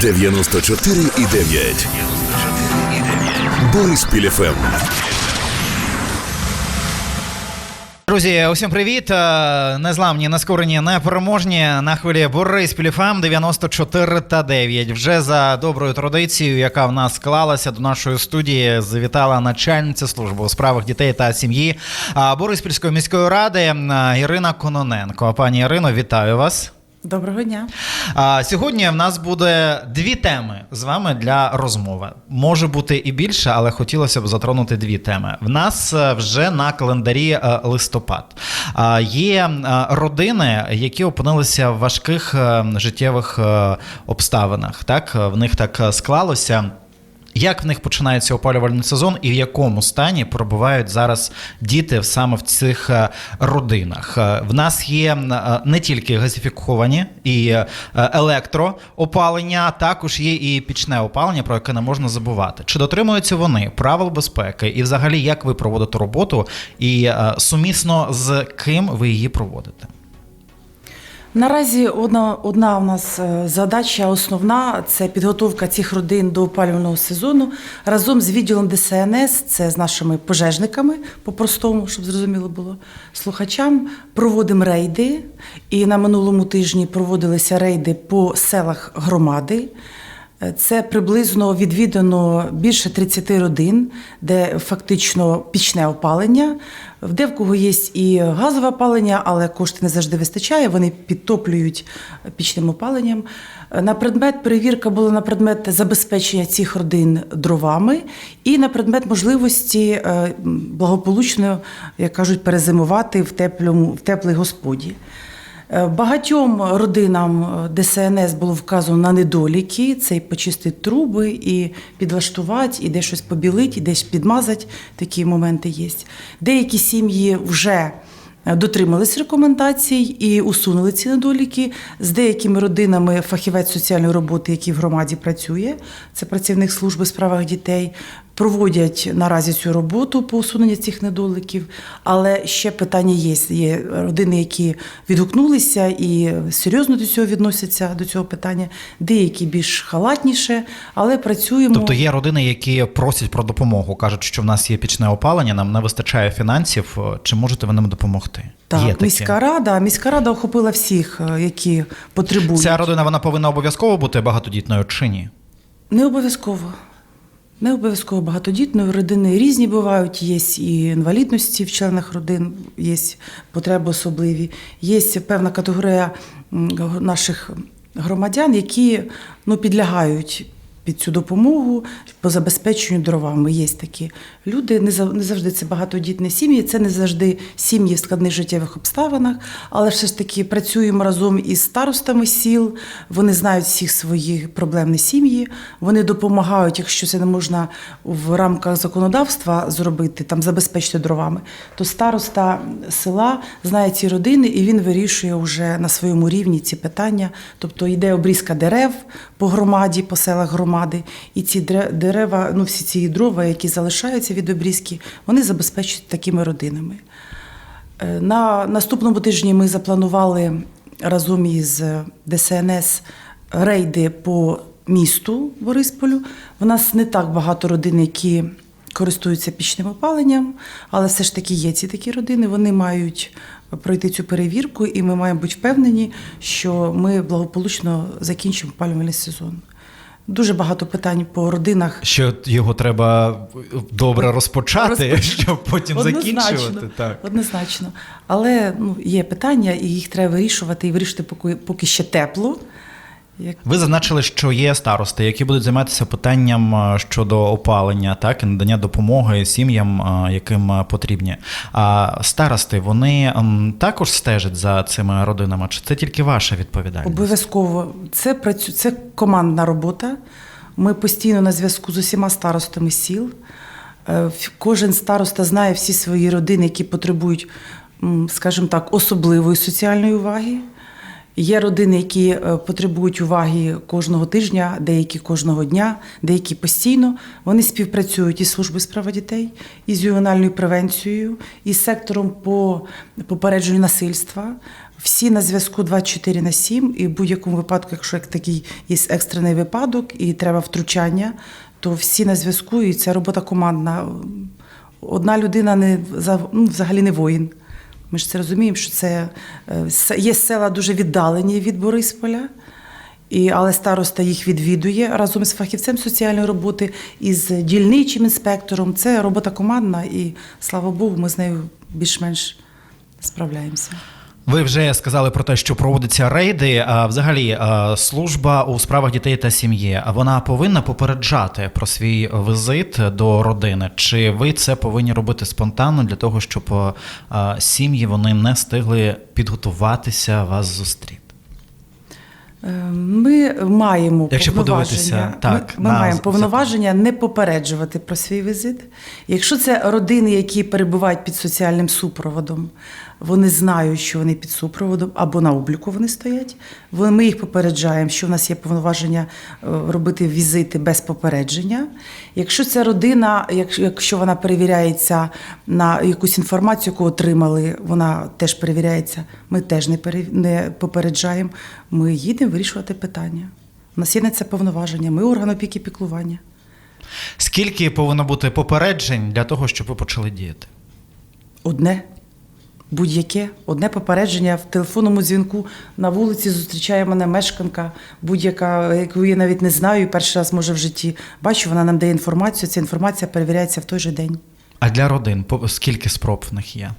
94,9. Бориспіль Ем. ФМ. Друзі, усім привіт! Е, Незламні, нескорені, непереможні на хвилі Борис Піліфам 94 та 9. Вже за доброю традицією, яка в нас склалася до нашої студії, завітала начальниця служби у справах дітей та сім'ї Бориспільської міської ради Ірина Кононенко. Пані Ірино, вітаю вас. Доброго дня. А, сьогодні в нас буде дві теми з вами для розмови. Може бути і більше, але хотілося б затронути дві теми. В нас е, вже на календарі е, листопад. А, Є е, родини, які опинилися в важких життєвих обставинах. Так, в них так склалося. Як в них починається опалювальний сезон і в якому стані перебувають зараз діти саме в цих е, родинах? Е, В нас є е, не тільки газифіковані і електроопалення, а також є і пічне опалення, про яке не можна забувати. Чи дотримуються вони правил безпеки, і взагалі як ви проводите роботу, і сумісно з ким ви її проводите? Наразі одна, одна у нас е, задача основна це підготовка цих родин до опалювального сезону разом з відділом ДСНС, це з нашими пожежниками, по-простому, щоб зрозуміло було слухачам. Проводимо рейди. І на минулому тижні проводилися рейди по селах громади. Це приблизно відвідано більше 30 родин, де фактично пічне опалення. В в кого є і газове опалення, але кошти не завжди вистачає. Вони підтоплюють пічним опаленням. На предмет перевірка була на предмет забезпечення цих родин дровами і на предмет можливості е, благополучно, як кажуть, перезимувати в теплому в теплій господі. Е, Багатьом родинам е, ДСНС було вказано на недоліки: це і почистити труби, і підлаштувати, і де щось побілити, і десь підмазати. Такі моменти є. Деякі сім'ї вже е, дотримались рекомендацій і усунули ці недоліки. З деякими родинами фахівець соціальної роботи, який в громаді працює, це працівник служби у справах дітей. Проводять наразі цю роботу по усуненню цих недоліків, але ще питання є. Є родини, які відгукнулися і серйозно до цього відносяться до цього питання. Деякі більш халатніше, але працюємо. Тобто є родини, які просять про допомогу, кажуть, що в нас є пічне опалення, нам не вистачає фінансів. Чи можете ви нам допомогти? так, є міська рада. Міська рада охопила всіх, е, які потребують. Ця родина вона повинна обов'язково бути багатодітною чи ні? Не обов'язково. Не обов'язково багатодітної родини різні бувають. Є і інвалідності в членах родин, є потреби особливі. Є певна категорія наших громадян, які ну, підлягають під цю допомогу по забезпеченню дровами. Є такі люди. Не зав- не завжди це багатодітні сім'ї, це не завжди сім'ї в складних життєвих обставинах, але все ж таки працюємо разом із старостами сіл. Вони знають всіх свої проблемні сім'ї. Вони допомагають, якщо це не можна в рамках законодавства зробити, там забезпечити дровами, то староста села знає ці родини і він вирішує вже на своєму рівні ці питання. Тобто йде обрізка дерев по громаді, по селах громади, і ці дерева, ну всі ці дрова, які залишаються від обрізки, вони забезпечують такими родинами. Е, На наступному тижні ми запланували разом із ДСНС рейди по місту Борисполю. У нас не так багато родин, які користуються пічним опаленням, але все ж таки є ці такі родини. Вони мають пройти цю перевірку, і ми маємо бути впевнені, що ми благополучно закінчимо опалювальний сезон. Дуже багато питань по родинах. Що його треба добре розпочати, Розпоч- щоб потім закінчувати. Так. Однозначно. Але ну, є питання, і їх треба вирішувати, і вирішити поки, поки ще тепло. Як Ви зазначили, що є старости, які будуть займатися питанням е, щодо опалення, так і надання допомоги сім'ям, е, яким е, потрібні. А старости вони також стежать за цими родинами, чи це тільки ваша відповідальність? Обов'язково це працю... це командна робота. Ми постійно на зв'язку з усіма старостами сіл. Кожен староста знає всі свої родини, які потребують, скажімо так, особливої соціальної уваги. Є родини, які е, потребують уваги кожного тижня, деякі кожного дня, деякі постійно. Вони співпрацюють із службою справа дітей, із ювенальною превенцією, із сектором по попередженню насильства. Всі на зв'язку 24 на 7, і в будь-якому випадку, якщо як такий є екстрений випадок і треба втручання, то всі на зв'язку, і це робота командна. Одна людина не ну, взагалі не воїн. Ми ж це розуміємо, що це е, є села дуже віддалені від Борисполя. І, але староста їх відвідує разом з фахівцем соціальної роботи і з дільничим інспектором. Це робота командна, і слава Богу, ми з нею більш-менш справляємося. Ви вже сказали про те, що проводяться рейди. А взагалі, служба у справах дітей та сім'ї вона повинна попереджати про свій візит до родини. Чи ви це повинні робити спонтанно для того, щоб сім'ї вони не встигли підготуватися вас зустріти? Е, Ми маємо Якщо повноваження, так, ми, ми на маємо повноваження не попереджувати про свій візит. Якщо це родини, які перебувають під соціальним супроводом, вони знають, що вони під супроводом або на обліку вони стоять. Ми їх попереджаємо, що в нас є повноваження е, робити візити без попередження. Якщо це родина, якщо- вона перевіряється на якусь інформацію, яку отримали, вона теж перевіряється. Ми теж не не попереджаємо. Ми їдемо вирішувати питання. У нас є на це повноваження. Ми орган опіки піклування. Скільки повинно бути попереджень для того, щоб ви почали діяти? Одне. Будь-яке, одне попередження в телефонному дзвінку на вулиці зустрічає мене мешканка, будь-яка, яку я навіть не знаю, перший раз може в житті бачу, вона нам дає інформацію. Ця інформація перевіряється в той же день. А для родин скільки спроб в них є?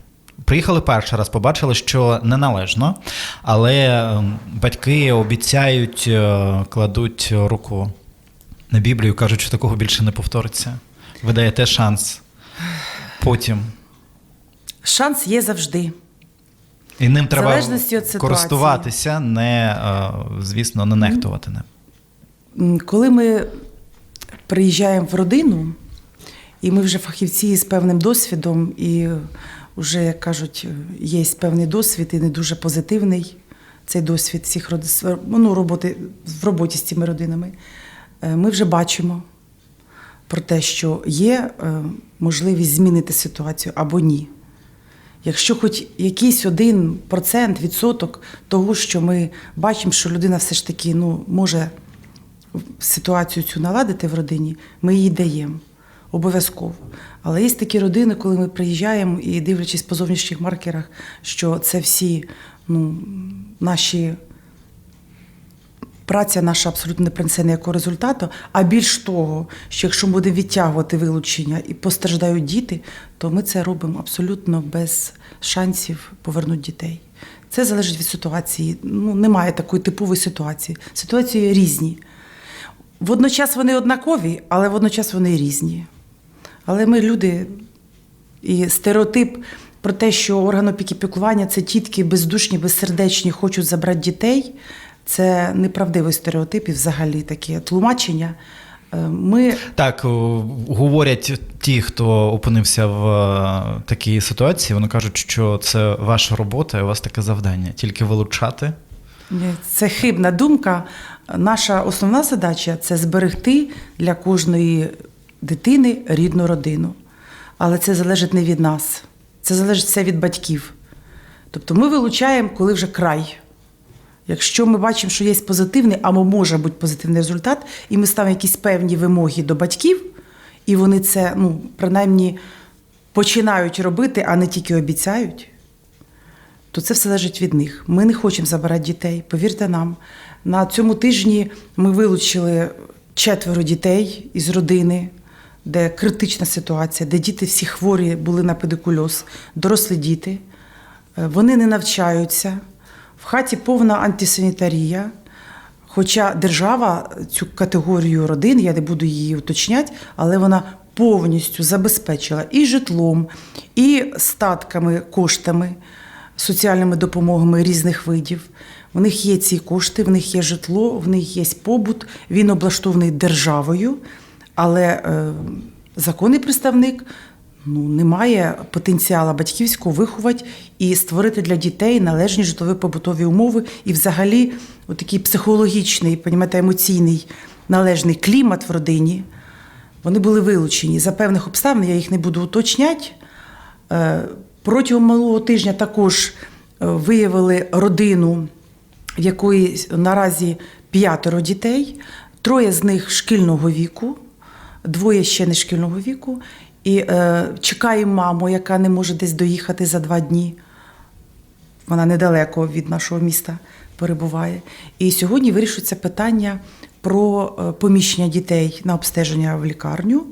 Приїхали перший раз, побачили, що неналежно, але ем, батьки обіцяють, е, кладуть руку на Біблію, кажуть, що такого більше не повториться. Ви даєте шанс потім. Шанс є завжди. І ним треба користуватися, не, е, звісно, не нехтувати ним. Коли ми приїжджаємо в родину, і ми вже фахівці з певним досвідом, і вже, як кажуть, є певний досвід і не дуже позитивний цей досвід всіх род- ну, роботи в роботі з цими родинами, е, ми вже бачимо про те, що є е, можливість змінити ситуацію або ні. Якщо хоч якийсь один процент, відсоток того, що ми бачимо, що людина все ж таки ну, може ситуацію цю наладити в родині, ми їй даємо. Обов'язково. Але є такі родини, коли ми приїжджаємо і дивлячись по зовнішніх маркерах, що це всі ну, наші праця наша абсолютно не принесе ніякого результату. А більш того, що якщо ми будемо відтягувати вилучення і постраждають діти, то ми це робимо абсолютно без шансів повернути дітей. Це залежить від ситуації. Ну, немає такої типової ситуації. Ситуації різні. Водночас вони однакові, але водночас вони різні. Але ми люди, і стереотип про те, що орган опіки піклування це тітки бездушні, безсердечні, хочуть забрати дітей. Це неправдивий стереотип і взагалі таке тлумачення. Е, Ми Так, говорять ті, хто опинився в е, такій ситуації, вони кажуть, що це ваша робота, і у вас таке завдання тільки вилучати. Це хибна думка. Наша основна задача це зберегти для кожної дитини рідну родину. Але це залежить не від нас, це залежить все від батьків. Тобто ми вилучаємо, коли вже край. Якщо ми бачимо, що є позитивний або може бути позитивний результат, і ми ставимо якісь певні вимоги до батьків, і вони це ну, принаймні починають робити, а не тільки обіцяють, то це все залежить від них. Ми не хочемо забирати дітей. Повірте нам, на цьому тижні ми вилучили четверо дітей із родини, де критична ситуація, де діти всі хворі були на педикульоз, дорослі діти. Е, Вони не навчаються. В хаті повна антисанітарія. Хоча держава цю категорію родин, я не буду її уточняти, але вона повністю забезпечила і житлом, і статками, коштами, соціальними допомогами різних видів. В них є ці кошти, в них є житло, в них є побут, він облаштований державою, але е, законний представник ну, немає потенціалу батьківського виховати і створити для дітей належні житлові побутові умови і взагалі такий психологічний, понімаєте, емоційний належний клімат в родині. Вони були вилучені за певних обставин, я їх не буду уточняти. Е, Протягом минулого тижня також виявили родину, в якої наразі п'ятеро дітей, троє з них шкільного віку, двоє ще не шкільного віку. І е, чекаємо маму, яка не може десь доїхати за два дні. Вона недалеко від нашого міста перебуває. І сьогодні вирішується питання про е, поміщення дітей на обстеження в лікарню.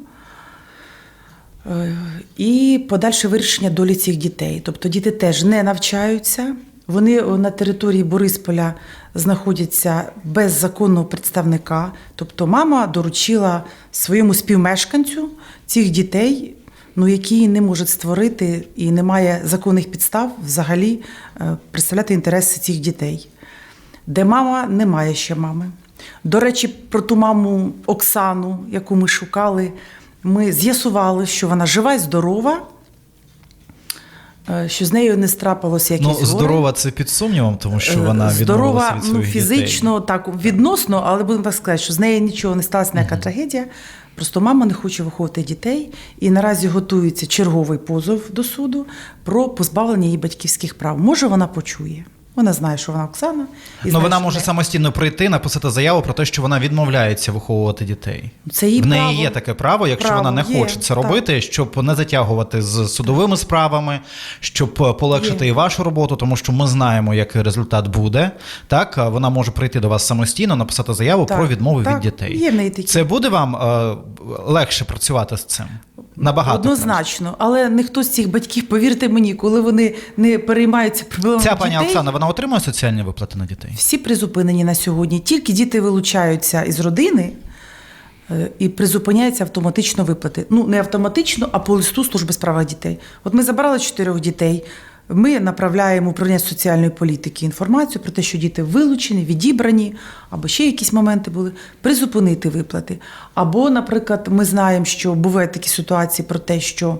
Е, І подальше вирішення долі цих дітей. Тобто діти теж не навчаються, вони на території Борисполя знаходяться без законного представника. Тобто мама доручила своєму співмешканцю цих дітей, ну, які не можуть створити і немає законних підстав взагалі е, представляти інтереси цих дітей. Де мама, немає ще мами. До речі, про ту маму Оксану, яку ми шукали, ми з'ясували, що вона жива і здорова, е, що з нею не страпилося якісь Ну, здорова це під сумнівом, тому що Е, вона здорова від від ну, фізично, фізично, так відносно, але будемо так сказати, що з нею нічого не сталася ніяка трагедія. Просто мама не хоче виховувати дітей, і наразі готується черговий позов до суду про позбавлення її батьківських прав. Може, вона почує. Вона знає, що вона Оксана. і Ну, знає, вона що може самостійно прийти, написати заяву про те, що вона відмовляється виховувати дітей. Це її в неї право. є таке право, якщо Право вона не є, хоче це так. робити, щоб не затягувати з судовими справами, щоб е, полегшити Є. і вашу роботу, тому що ми знаємо, який результат буде. Так, А вона може прийти до вас самостійно, написати заяву Так, про відмову так, від дітей. є в неї такі. Це буде вам е, легше працювати з цим? Набагато. Однозначно, але ніхто з цих батьків, повірте мені, коли вони не переймаються проблемами Ця пані дітей, Оксана, вона отримує соціальні виплати на дітей? Всі призупинені на сьогодні. Тільки діти вилучаються із родини е, і призупиняються автоматично виплати. Ну, не автоматично, а по листу служби справа дітей. От ми забрали чотирьох дітей. Ми направляємо управління соціальної політики інформацію про те, що діти вилучені, відібрані, або ще якісь моменти були, призупинити виплати. Або, наприклад, ми знаємо, що бувають такі ситуації про те, що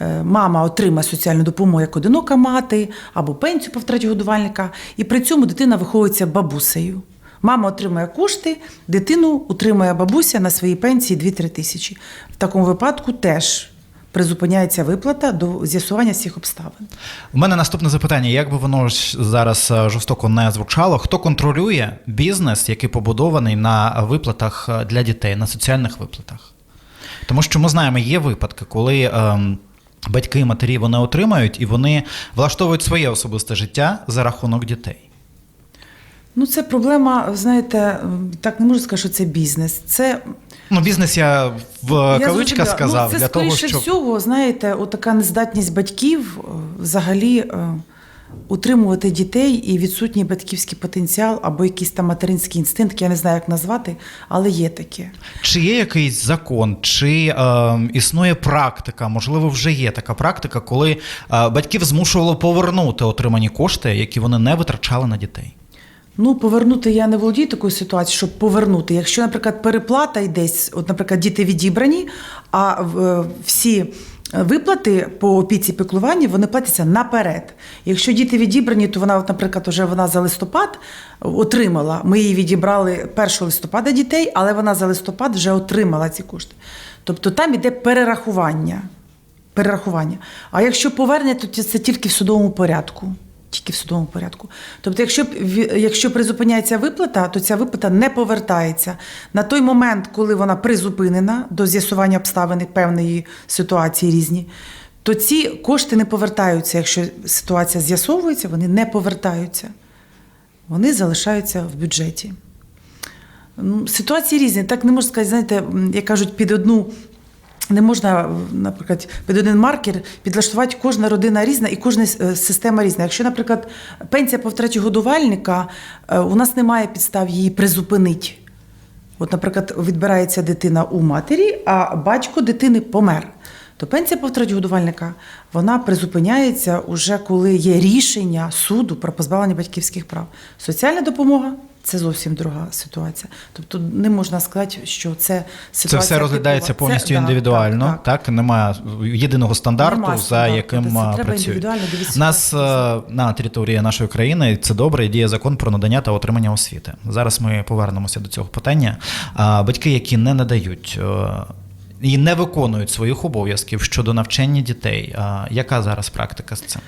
е, мама отримає соціальну допомогу як одинока мати, або пенсію по втраті годувальника, і при цьому дитина виховується бабусею. Мама отримує кошти, дитину утримує бабуся на своїй пенсії 2-3 тисячі. В такому випадку теж призупиняється виплата до з'ясування всіх обставин. У мене наступне запитання: як би воно ж зараз е, жорстоко не звучало, хто контролює бізнес, який побудований на виплатах е, для дітей, на соціальних виплатах? Тому що ми знаємо, є випадки, коли. ем, Батьки і матері вони отримають і вони влаштовують своє особисте життя за рахунок дітей. Ну, це проблема, знаєте, так не можу сказати, що це бізнес. Це Ну, бізнес я в Я кавичках зрозуміла. сказав ну, це, для того, скоріше щоб всього, знаєте, отака нездатність батьків е, взагалі е, утримувати дітей і відсутній батьківський потенціал або якийсь там материнський інстинкт, я не знаю, як назвати, але є таке. Чи є якийсь закон, чи е, існує практика? Можливо, вже є така практика, коли е, батьків змушувало повернути отримані кошти, які вони не витрачали на дітей. Ну, повернути я не володію такою ситуацією, щоб повернути. Якщо, наприклад, переплата йдесь, от, наприклад, діти відібрані, а е, всі виплати по опіці піклуванні вони платяться наперед. Якщо діти відібрані, то вона, от, наприклад, вже вона за листопад отримала. Ми її відібрали 1 листопада дітей, але вона за листопад вже отримала ці кошти. Тобто там іде перерахування. Перерахування. А якщо повернення, то це тільки в судовому порядку. Тільки в судовому порядку. Тобто, якщо, якщо призупиняється виплата, то ця виплата не повертається. На той момент, коли вона призупинена до з'ясування обставин певної ситуації різні, то ці кошти не повертаються. Якщо ситуація з'ясовується, вони не повертаються. Вони залишаються в бюджеті. Ситуації різні. Так не можна сказати, знаєте, як кажуть, під одну. Не можна, наприклад, під один маркер підлаштувати кожна родина різна і кожна е, система різна. Якщо, наприклад, пенсія по втраті годувальника, е, у нас немає підстав її призупинити. От, наприклад, відбирається дитина у матері, а батько дитини помер. То пенсія по втраті годувальника вона призупиняється уже коли є рішення суду про позбавлення батьківських прав. Соціальна допомога це зовсім друга ситуація. Тобто не можна сказати, що це Це все розглядається типова. повністю Це- індивідуально, так, так. так, немає єдиного стандарту, Немає за яким треба працюють. Нас е, на території нашої країни це добре. Діє закон про надання та отримання освіти. Зараз ми повернемося до цього питання. Батьки, які не надають. І не виконують своїх обов'язків щодо навчання дітей. Яка зараз практика з цим?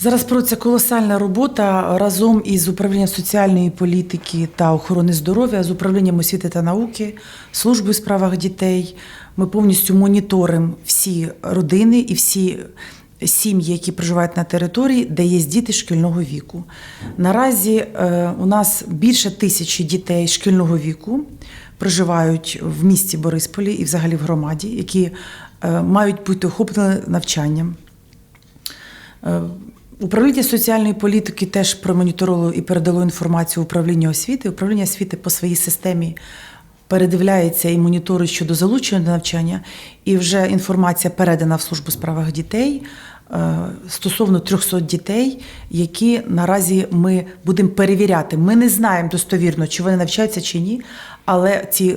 Зараз проводиться колосальна робота разом із управлінням соціальної політики та охорони здоров'я, з управлінням освіти та науки, службою у справах дітей. Ми повністю моніторимо всі родини і всі сім'ї, які проживають на території, де є діти шкільного віку. Наразі е, у нас більше тисячі дітей шкільного віку проживають в місті Борисполі і взагалі в громаді, які е, мають бути охоплені навчанням. Е, Управління соціальної політики теж промоніторило і передало інформацію управлінню освіти. Управління освіти по своїй системі передивляється і моніторить щодо залучення до навчання. І вже інформація передана в службу справах дітей стосовно 300 дітей, які наразі ми будемо перевіряти. Ми не знаємо достовірно, чи вони навчаються чи ні, але ці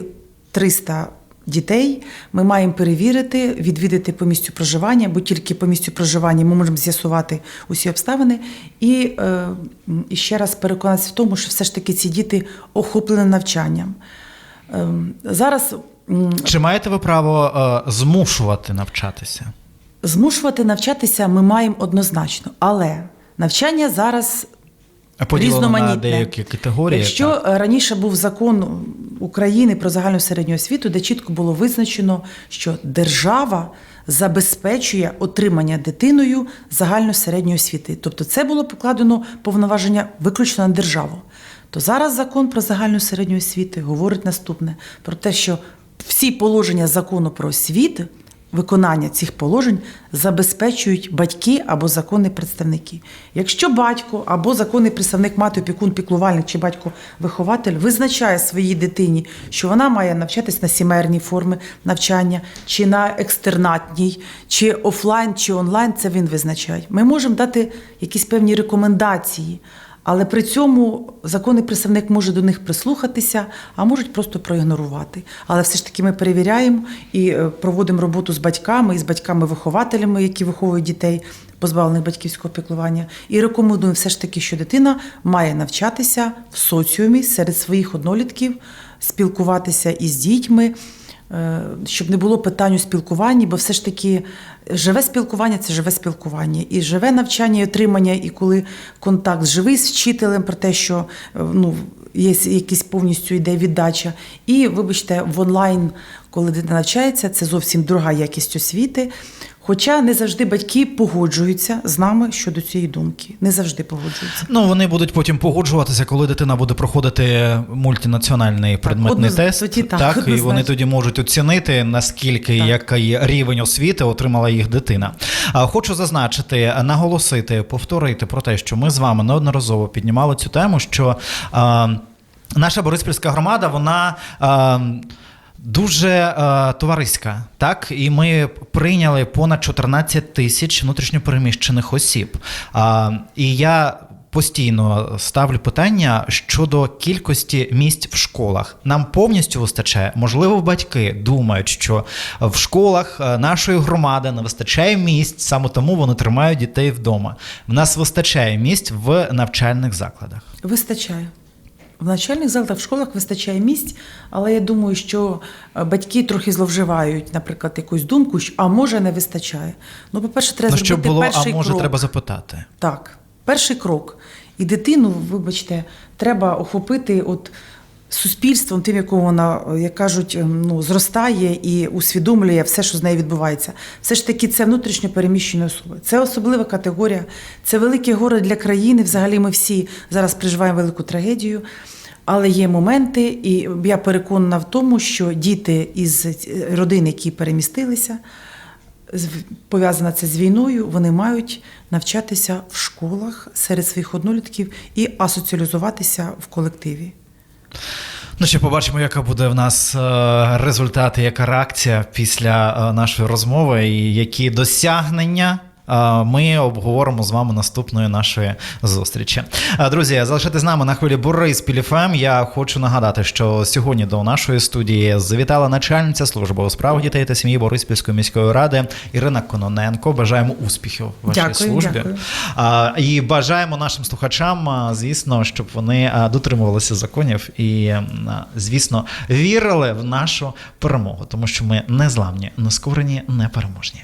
300 дітей ми маємо перевірити, відвідати по місцю проживання, бо тільки по місцю проживання ми можемо з'ясувати усі обставини. І, е, і ще раз переконатися в тому, що все ж таки ці діти охоплені навчанням. Е, зараз Чи маєте ви право е, змушувати навчатися? Змушувати навчатися ми маємо однозначно, але навчання зараз Поділено на деякі категорії. Якщо так. е, раніше був закон України про загальну середню освіту, де чітко було визначено, що держава забезпечує отримання дитиною загальної середньої освіти. Тобто це було покладено повноваження виключно на державу. То зараз закон про загальну середню освіту говорить наступне: про те, що всі положення закону про освіту, виконання цих положень забезпечують батьки або законні представники. Якщо батько або законний представник мати опікун, піклувальник чи батько-вихователь визначає своїй дитині, що вона має навчатись на сімейній форми навчання, чи на екстернатній, чи офлайн, чи онлайн, це він визначає. Ми можемо дати якісь певні рекомендації. Але при цьому законний представник може до них прислухатися, а можуть просто проігнорувати. Але все ж таки ми перевіряємо і е, проводимо роботу з батьками і з батьками-вихователями, які виховують дітей, позбавлених батьківського піклування, і рекомендуємо все ж таки, що дитина має навчатися в соціумі серед своїх однолітків, спілкуватися із дітьми. Е, Щоб не було питань у спілкуванні, бо все ж таки живе спілкування це живе спілкування, і живе навчання і отримання, і коли контакт живий з вчителем про те, що е, ну, є якісь повністю йде віддача. І, вибачте, в онлайн, коли дитина навчається, це зовсім друга якість освіти. Хоча не завжди батьки погоджуються з нами щодо цієї думки. Не завжди погоджуються. Ну, вони будуть потім погоджуватися, коли дитина буде проходити мультинаціональний предметний одноз- тест. тоді так, і вони тоді можуть оцінити, наскільки Так. який рівень освіти отримала їх дитина. А, Хочу зазначити, наголосити, повторити про те, що ми з вами неодноразово піднімали цю тему, що а, наша Бориспільська громада, вона. А, Дуже е, товариська, так і ми прийняли понад 14 тисяч внутрішньопереміщених осіб. А, і я постійно ставлю питання щодо кількості місць в школах. Нам повністю вистачає. Можливо, батьки думають, що в школах е, нашої громади не вистачає місць, саме тому вони тримають дітей вдома. В нас вистачає місць в навчальних закладах. Вистачає. В начальних закладах, в школах вистачає місць, але я думаю, що е, батьки трохи зловживають, наприклад, якусь думку, що а може не вистачає. Ну, по-перше, треба Ну, зробити щоб було, а може, крок. треба запитати. Так, перший крок. І дитину, вибачте, треба охопити от суспільством, тим, якого вона, як кажуть, ем, ну, зростає і усвідомлює все, що з нею відбувається. Все ж таки, це внутрішньо переміщені особи. Це особлива категорія, це велике горе для країни. Взагалі, ми всі зараз переживаємо велику трагедію. Але є моменти, і я переконана в тому, що діти із е, родин, які перемістилися, пов'язано це з війною, вони мають навчатися в школах серед своїх однолітків і асоціалізуватися в колективі. Ну, ще побачимо, яка буде в нас е, результат, яка реакція після е, нашої розмови, і які досягнення ми обговоримо з вами наступної нашої зустрічі. Друзі, залишайтесь з нами на хвилі Борис Піліфем. Я хочу нагадати, що сьогодні до нашої студії завітала начальниця служби у справах дітей та сім'ї Бориспільської міської ради Ірина Кононенко. Бажаємо успіхів в вашій дякую, службі дякую. і бажаємо нашим слухачам, звісно, щоб вони дотримувалися законів і, звісно, вірили в нашу перемогу, тому що ми не зламні, не скорені, не переможні.